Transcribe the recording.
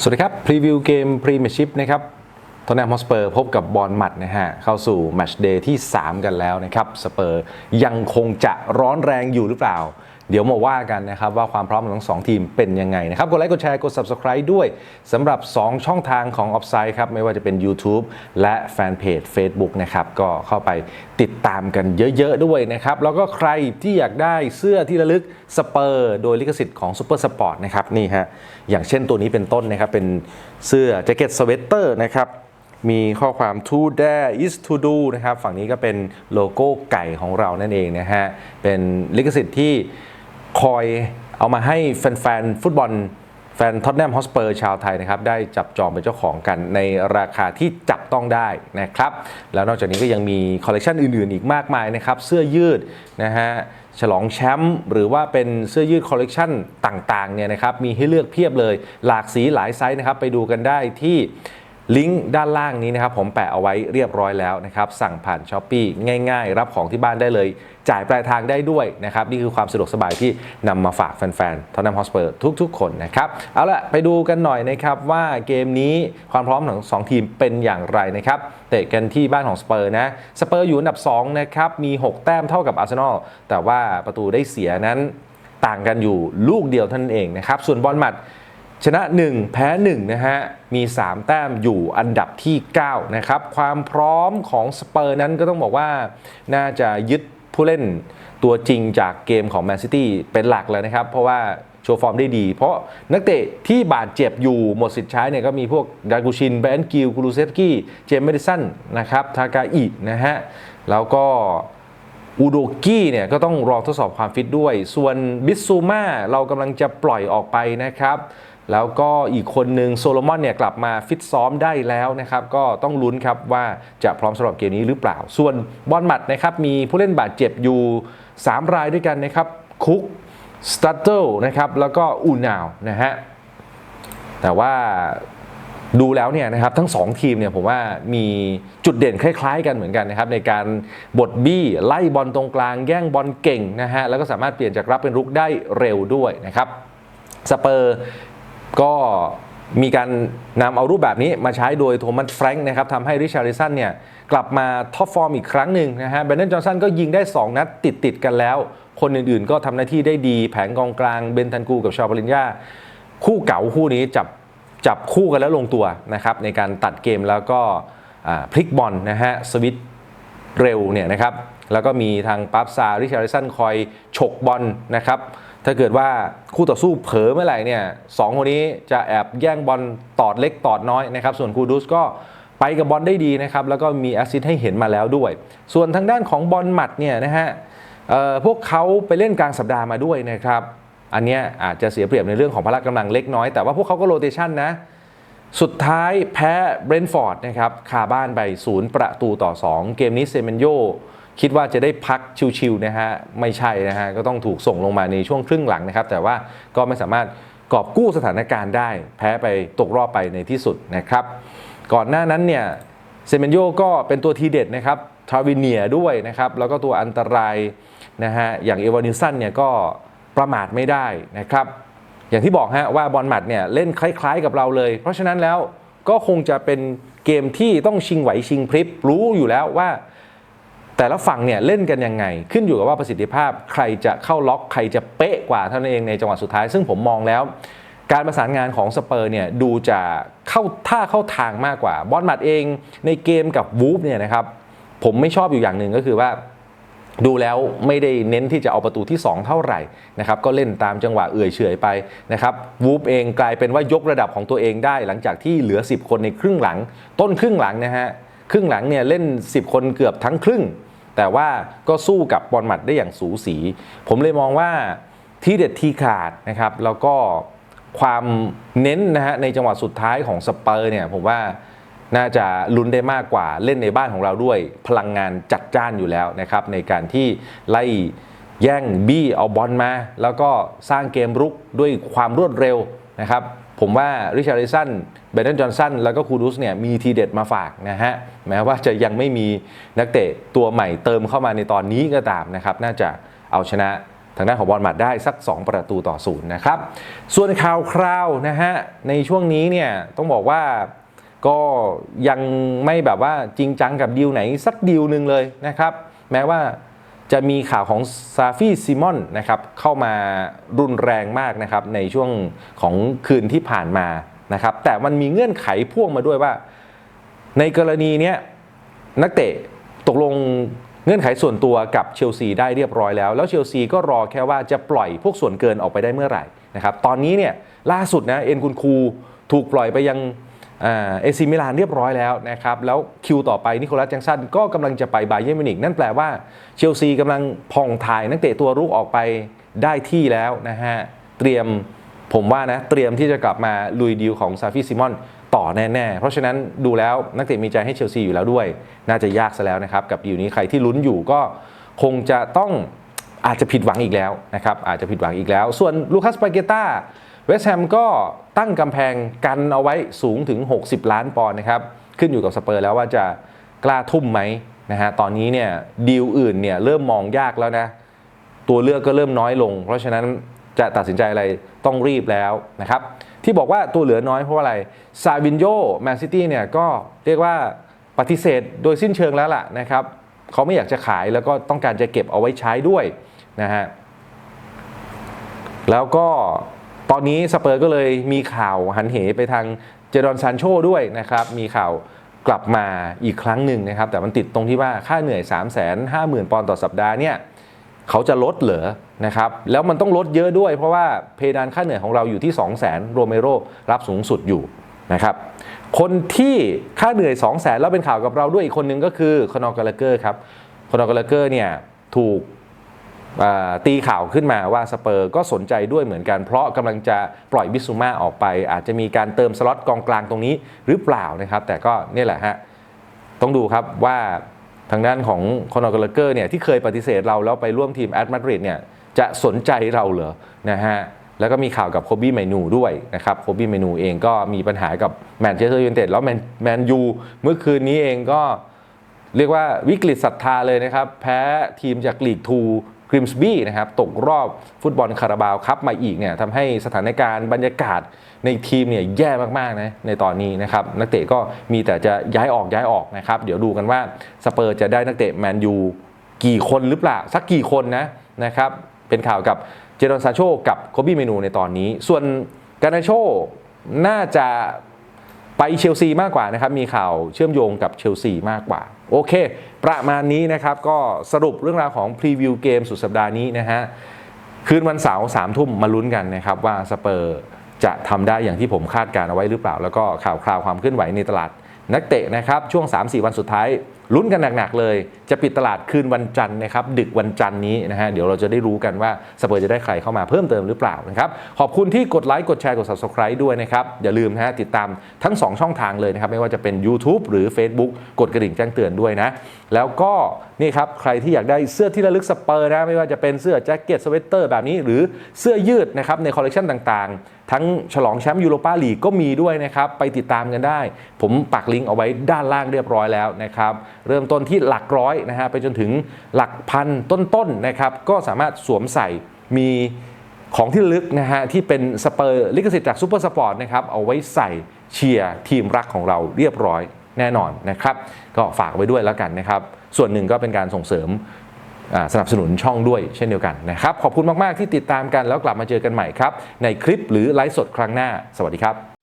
สวัสดีครับ พรีวิวเกมพรีเมียร์ชิพนะครับตอนแนมฮอสเปอร์พบกับบอลมัดนะฮะ เข้าสู่แมตช์เดย์ที่ 3 กันแล้วนะครับ สเปอร์ยังคงจะร้อนแรงอยู่หรือเปล่า เดี๋ยวมาว่ากันนะครับว่าความพร้อมของทั้งสองทีมเป็นยังไงนะครับ กดไลค์ กดแชร์ กด Subscribe ด้วยสำหรับ 2 ช่องทางของ Offside ครับ ไม่ว่าจะเป็น YouTube และแฟนเพจ Facebook นะครับ ก็เข้าไปติดตามกันเยอะ ๆ ด้วยนะครับ แล้วก็ใครที่อยากได้เสื้อที่ระลึกสเปอร์โดยลิขสิทธิ์ของ Super Sport นะครับนี่ฮะอย่างเช่นตัวนี้เป็นต้นนะครับเป็นเสื้อแจ็คเก็ตสเวตเตอร์นะครับมีข้อความ to dare is to do นะครับ ฝั่งนี้ก็เป็นโลโก้ไก่ของเรานั่นเองนะฮะ เป็นลิขสิทธิ์ที่ คอยเอามาให้แฟนๆฟุตบอลแฟนท็อตแนมฮอสเปอร์ชาวไทยนะครับได้จับจองเป็นเจ้าของกันในราคาที่จับต้องได้นะครับ แล้วนอกจากนี้ก็ยังมีคอลเลกชันอื่นๆ อีกมากมายนะครับ เสื้อยืดนะฮะฉลองแชมป์หรือว่าเป็นเสื้อยืดคอลเลกชันต่างๆเนี่ยนะครับมีให้เลือกเพียบเลยหลากสีหลายไซส์นะครับไปดูกันได้ที่ ลิงก์ด้านล่างนี้นะครับผมแปะเอาไว้เรียบร้อยแล้วนะครับสั่งผ่านช้อปปีง่าย ๆ รับของที่บ้านได้เลย จ่ายปลายทางได้ด้วยนะครับนี่คือความสะดวกสบายที่นำมาฝากแฟนๆทอนนัมฮอสเปอร์ทุกๆ คนนะครับเอาละไปดูกันหน่อยนะครับว่าเกมนี้ความพร้อมของสองทีมเป็นอย่างไรนะครับเตะกันที่บ้านของสเปอร์นะสเปอร์อยู่อันดับ2นะครับมี 6 แต้มเท่ากับอาร์เซนอลแต่ว่าประตูได้เสียนั้นต่างกันอยู่ลูกเดียวท่านั้นเองนะครับส่วนบอลหมัด ชนะ 1 แพ้1นะฮะ มี 3 แต้มอยู่อันดับที่ 9 นะครับ ความพร้อมของสเปอร์นั้นก็ต้องบอกว่าน่าจะยึดผู้เล่นตัวจริงจากเกมของแมนซิตี้เป็นหลักเลยนะครับ เพราะว่าโชว์ฟอร์มได้ดี เพราะนักเตะที่บาดเจ็บอยู่หมดสิทธิ์ใช้เนี่ยก็มีพวกดากูชินแบนกิลกูรูเซฟกี้ เจมส์เมดิสันนะครับ ทากาอินะฮะ แล้วก็อูโดกี้เนี่ยก็ต้องรอทดสอบความฟิตด้วย ส่วนบิสซูมาเรากำลังจะปล่อยออกไปนะครับ แล้วก็อีกคนหนึ่งโซโลมอนเนี่ยกลับมาฟิตซ้อมได้แล้วนะครับ ก็ต้องลุ้นครับว่าจะพร้อมสำหรับเกมนี้หรือเปล่า ส่วนบอลหมัดนะครับมีผู้เล่นบาดเจ็บอยู่ 3 รายด้วยกันนะครับ คุกสตัตเติลนะครับแล้วก็อูนาวนะฮะแต่ว่าดูแล้วเนี่ยนะครับทั้ง 2 ทีมเนี่ยผมว่ามีจุดเด่นคล้ายๆ กันเหมือนกันนะครับในการบดบี้ไล่บอลตรงกลางแย่งบอลเก่งนะฮะแล้วก็สามารถเปลี่ยนจากรับเป็นรุกได้เร็วด้วยนะครับสเปอร์ ก็มีการนำเอารูปแบบนี้มาใช้โดยโทมัสแฟรงค์นะครับทำให้ริชาริสันเนี่ยกลับมาท็อปฟอร์มอีกครั้งหนึ่งนะฮะเบนเดนจอห์นสันก็ยิงได้ 2 นัดติดติดกันแล้ว คนอื่นๆ ก็ทำหน้าที่ได้ดี แผงกองกลางเบนทันกูกับชาวปริญญาคู่เก่าคู่นี้จับจับคู่กันแล้วลงตัวนะครับในการตัดเกมแล้วก็พลิกบอลนะฮะสวิตเร็วเนี่ยนะครับแล้วก็มีทางปั๊บซาริชาริสันคอยฉกบอลนะครับ ถ้าเกิดว่าคู่ต่อสู้เผลอเมื่อไหร่เนี่ยสองคนนี้จะแอบแย่งบอลตอดเล็กตอดน้อยนะครับ ส่วนคูดุสก็ไปกับบอลได้ดีนะครับ แล้วก็มีแอสซิสต์ให้เห็นมาแล้วด้วย ส่วนทางด้านของบอลหมัดเนี่ยนะฮะพวกเขาไปเล่นกลางสัปดาห์มาด้วยนะครับ อันเนี้ยอาจจะเสียเปรียบในเรื่องของพละกำลังเล็กน้อย แต่ว่าพวกเขาก็โรเตชันนะ สุดท้ายแพ้เบรนฟอร์ดนะครับคาบ้านไปศูนย์ประตูต่อ 2 เกมนี้เซเมนโย คิดว่าจะได้พักชิวๆนะฮะไม่ใช่นะฮะก็ต้องถูกส่งลงมาในช่วงครึ่งหลังนะครับ แต่ว่าก็ไม่สามารถกอบกู้สถานการณ์ได้ แพ้ไปตกรอบไปในที่สุดนะครับ ก่อนหน้านั้นเนี่ยเซเมนโยก็เป็นตัวทีเด็ดนะครับทราวิเนียด้วยนะครับ แล้วก็ตัวอันตรายนะฮะอย่างเอวานิลสันเนี่ยก็ประมาทไม่ได้นะครับ อย่างที่บอกฮะว่าบอลหมัดเนี่ยเล่นคล้ายๆกับเราเลย เพราะฉะนั้นแล้วก็คงจะเป็นเกมที่ต้องชิงไหวชิงพริบรู้อยู่แล้วว่า แต่ละฝั่งเนี่ยเล่นกันยังไง ขึ้นอยู่กับว่าประสิทธิภาพใครจะเข้าล็อกใครจะเป๊ะกว่าเท่านั้นเองในจังหวะสุดท้าย ซึ่งผมมองแล้ว การประสานงานของสเปอร์เนี่ยดูจะเข้าท่าเข้าทางมากกว่า บอลหมัดเองในเกมกับวูฟเนี่ยนะครับผมไม่ชอบอยู่อย่างหนึ่งก็คือว่าดูแล้วไม่ได้เน้นที่จะเอาประตูที่ 2 เท่าไหร่นะครับก็เล่นตามจังหวะเอื่อยเฉยไปนะครับวูฟเองกลายเป็นว่ายกระดับของตัวเองได้ หลังจากที่เหลือ 10 คนในครึ่งหลัง ต้นครึ่งหลังนะฮะครึ่งหลังเนี่ยเล่น 10 คนเกือบทั้งครึ่ง แต่ว่าก็สู้กับบอลหมัดได้อย่างสูสี ผมเลยมองว่าที่เด็ดทีขาดนะครับ แล้วก็ความเน้นนะฮะในจังหวะสุดท้ายของสเปอร์เนี่ยผมว่าน่าจะลุ้นได้มากกว่าเล่นในบ้านของเราด้วยพลังงานจัดจ้านอยู่แล้วนะครับ ในการที่ไล่แย่งบี้เอาบอลมา แล้วก็สร้างเกมรุกด้วยความรวดเร็วนะครับ ผมว่าริชาริสันเบรนดนจอห์นสันแล้วก็คูดุสเนี่ยมีทีเด็ดมาฝากนะฮะแม้ว่าจะยังไม่มีนักเตะตัวใหม่เติมเข้ามาในตอนนี้ก็ตามนะครับน่าจะเอาชนะทางด้านของบอลมัดได้สัก 2 ประตูต่อศูนย์นะครับ ส่วนข่าวคราวนะฮะในช่วงนี้เนี่ยต้องบอกว่าก็ยังไม่แบบว่าจริงจังกับดีลไหนสักดีลหนึ่งเลยนะครับ แม้ว่า จะมีข่าวของซาฟี่ซิมอนนะครับเข้ามารุนแรงมากนะครับในช่วงของคืนที่ผ่านมานะครับ แต่มันมีเงื่อนไขพ่วงมาด้วยว่า ในกรณีนี้นักเตะตกลงเงื่อนไขส่วนตัวกับเชลซีได้เรียบร้อยแล้ว แล้วเชลซีก็รอแค่ว่าจะปล่อยพวกส่วนเกินออกไปได้เมื่อไหร่นะครับ ตอนนี้เนี่ยล่าสุดนะเอ็นคุนคูถูกปล่อยไปยัง เอซิมิลานเรียบร้อยแล้วนะครับแล้วคิวต่อไปนิโคลัสแจ็กสันก็กำลังจะไปบาเยร์นมิวนิกนั่นแปลว่าเชลซีกำลังผ่องถ่ายนักเตะตัวรุกออกไปได้ที่แล้วนะฮะเตรียมผมว่านะเตรียมที่จะกลับมาลุยดีลของซาฟิซิมอนต่อแน่ๆ เพราะฉะนั้นดูแล้วนักเตะมีใจให้เชลซีอยู่แล้วด้วย น่าจะยากซะแล้วนะครับ กับดีลนี้ใครที่ลุ้นอยู่ก็คงจะต้องอาจจะผิดหวังอีกแล้วนะครับอาจจะผิดหวังอีกแล้ว ส่วนลูคัสปาเกต้าเวสต์แฮมก็ ตั้งกำแพงกันเอาไว้สูงถึง 60 ล้านปอนด์นะครับ ขึ้นอยู่กับสเปอร์แล้วว่าจะกล้าทุ่มไหมนะฮะตอนนี้เนี่ยดีลอื่นเนี่ยเริ่มมองยากแล้วนะ ตัวเลือกก็เริ่มน้อยลง เพราะฉะนั้นจะตัดสินใจอะไรต้องรีบแล้วนะครับ ที่บอกว่าตัวเหลือน้อยเพราะอะไรซาบินโยแมนซิตี้เนี่ยก็เรียกว่าปฏิเสธโดยสิ้นเชิงแล้วล่ะนะครับเขาไม่อยากจะขายแล้วก็ต้องการจะเก็บเอาไว้ใช้ด้วยนะฮะแล้วก็ ตอนนี้สเปอร์ก็เลยมีข่าวหันเหไปทางเจดอนซานโชด้วยนะครับ มีข่าวกลับมาอีกครั้งหนึ่งนะครับ แต่มันติดตรงที่ว่าค่าเหนื่อย 3 5 0 0 0 0 ปอนด์ต่อสัปดาห์เนี่ยเขาจะลดเหรอนะครับ แล้วมันต้องลดเยอะด้วย เพราะว่าเพดานค่าเหนื่อยของเราอยู่ที่ 2 0 0 0 0 0โรเมโรรับสูงสุดอยู่นะครับ คนที่ค่าเหนื่อย 2 0 0 0 0 0แล้วเป็นข่าวกับเราด้วยอีกคนนึงก็คือคอนอกาลเกอร์ครับคอนอกาลเกอร์เนี่ยถูก ตีข่าวขึ้นมาว่าสเปอร์ก็สนใจด้วยเหมือนกัน เพราะกำลังจะปล่อยบิสซูมาออกไป อาจจะมีการเติมสล็อตกองกลางตรงนี้หรือเปล่านะครับ แต่ก็นี่แหละฮะต้องดูครับว่าทางด้านของคอนอร์กลเกอร์เนี่ยที่เคยปฏิเสธเราแล้วไปร่วมทีมแอตมาดริดเนี่ยจะสนใจเราเหรอนะฮะแล้วก็มีข่าวกับโคบี้เมนูด้วยนะครับโคบี้เมนูเองก็มีปัญหากับแมนเชสเตอร์ยูไนเต็ดแล้วแมนแมนยูเมื่อคืนนี้เองก็เรียกว่าวิกฤตศรัทธาเลยนะครับ แพ้ทีมจากลีกทู กริมส์บี้นะครับตกรอบฟุตบอลคาราบาวคัพมาอีกเนี่ยทำให้สถานการณ์บรรยากาศในทีมเนี่ยแย่มากๆนะในตอนนี้นะครับนักเตะก็มีแต่จะย้ายออกย้ายออกนะครับเดี๋ยวดูกันว่าสเปอร์จะได้นักเตะแมนยูกี่คนหรือเปล่าสักกี่คนนะนะครับเป็นข่าวกับเจดอนซาโชกับโคบี้เมนูในตอนนี้ ส่วนกานาโชน่าจะไปเชลซีมากกว่านะครับ มีข่าวเชื่อมโยงกับเชลซีมากกว่า โอเค ประมาณนี้นะครับก็สรุปเรื่องราวของพรีวิวเกมสุดสัปดาห์นี้นะฮะคืนวันเสาร์สามทุ่มมาลุ้นกันนะครับว่าสเปอร์จะทำได้อย่างที่ผมคาดการเอาไว้หรือเปล่า แล้วก็ข่าวคราวความเคลื่อนไหวในตลาด นักเตะนะครับช่วง 3-4 วันสุดท้ายลุ้นกันหนักๆเลย จะปิดตลาดคืนวันจันทร์นะครับดึกวันจันทร์นี้นะฮะเดี๋ยวเราจะได้รู้กันว่าสเปอร์จะได้ใครเข้ามาเพิ่มเติมหรือเปล่านะครับขอบคุณที่กดไลค์กดแชร์กด subscribe ด้วยนะครับ อย่าลืมนะฮะติดตามทั้ง 2 ช่องทางเลยนะครับ ไม่ว่าจะเป็น YouTube หรือ Facebook กดกระดิ่งแจ้งเตือนด้วยนะ แล้วก็นี่ครับใครที่อยากได้เสื้อที่ระลึกสเปอร์นะไม่ว่าจะเป็นเสื้อแจ็คเก็ตสเวตเตอร์แบบนี้หรือเสื้อยืดนะครับในคอลเลกชันต่างๆ ทั้งฉลองแชมป์ยูโรปาลีกก็มีด้วยนะครับ ไปติดตามกันได้ ผมปักลิงก์เอาไว้ด้านล่างเรียบร้อยแล้วนะครับ เริ่มต้นที่หลักร้อยนะฮะไปจนถึงหลักพันต้นๆนะครับ ก็สามารถสวมใส่มีของที่ลึกนะฮะที่เป็นสเปอร์ลิขสิทธิ์จากซูเปอร์สปอร์ตนะครับเอาไว้ใส่เชียร์ทีมรักของเราเรียบร้อยแน่นอนนะครับ ก็ฝากไว้ด้วยแล้วกันนะครับ ส่วนหนึ่งก็เป็นการส่งเสริม สนับสนุนช่องด้วยเช่นเดียวกันนะครับ ขอบคุณมาก ๆ ที่ติดตามกันแล้วกลับมาเจอกันใหม่ครับ ในคลิปหรือไลฟ์สดครั้งหน้า สวัสดีครับ